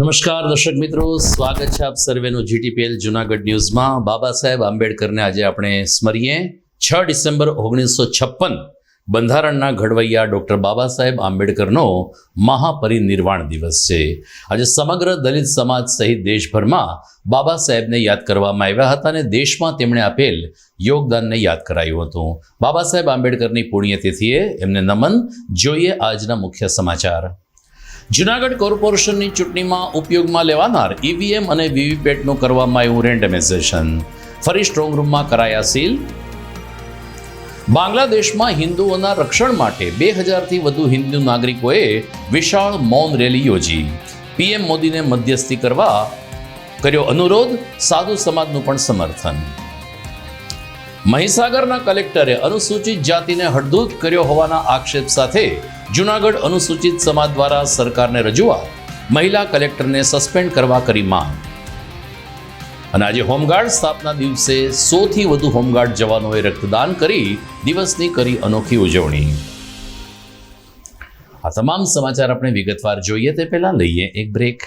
નમસ્કાર દર્શક મિત્રો, સ્વાગત છે આપ સર્વેનું જીટીપીએલ જુનાગઢ ન્યૂઝમાં. બાબા સાહેબ આંબેડકરને આજે આપણે સ્મરીએ. છ ડિસેમ્બર ઓગણીસો છપ્પન બંધારણના ઘડવૈયા ડૉક્ટર બાબા સાહેબ આંબેડકરનો મહાપરિનિર્વાણ દિવસ છે. આજે સમગ્ર દલિત સમાજ સહિત દેશભરમાં બાબા સાહેબને યાદ કરવામાં આવ્યા હતા અને દેશમાં તેમણે આપેલ યોગદાનને યાદ કરાયું હતું. બાબા સાહેબ આંબેડકરની પુણ્યતિથિએ એમને નમન. જોઈએ આજના મુખ્ય સમાચાર. જુનાગઢ કોર્પોરેશનની ચૂંટણીમાં ઉપયોગમાં લેવાનાર ઈવીએમ અને વીવીપેટનું કરવામાં આવ્યું રેન્ડમાઇઝેશન. ફરી સ્ટ્રોંગ કરાયા સીલ. બાંગ્લાદેશમાં હિન્દુઓના રક્ષણ માટે બે હજારથી વધુ હિન્દુ નાગરિકોએ વિશાળ મૌન રેલી યોજી. પીએમ મોદીને મધ્યસ્થી કરવા કર્યો અનુરોધ, સાધુ સમાજનું પણ સમર્થન. મહીસાગરના કલેક્ટરે અનુસૂચિત જાતિને હડધૂત કર્યો હોવાના આક્ષેપ સાથે જુનાગઢ અનુસૂચિત સમાજ દ્વારા સરકારને રજૂઆત, મહિલા કલેક્ટરને સસ્પેન્ડ કરવા કરી માંગ. અને આજે હોમગાર્ડ સ્થાપના દિવસે સોથી વધુ હોમગાર્ડ જવાનોએ રક્તદાન કરી દિવસની કરી અનોખી ઉજવણી. આ તમામ સમાચાર આપણે વિગતવાર જોઈએ તે પહેલાં લઈએ એક બ્રેક.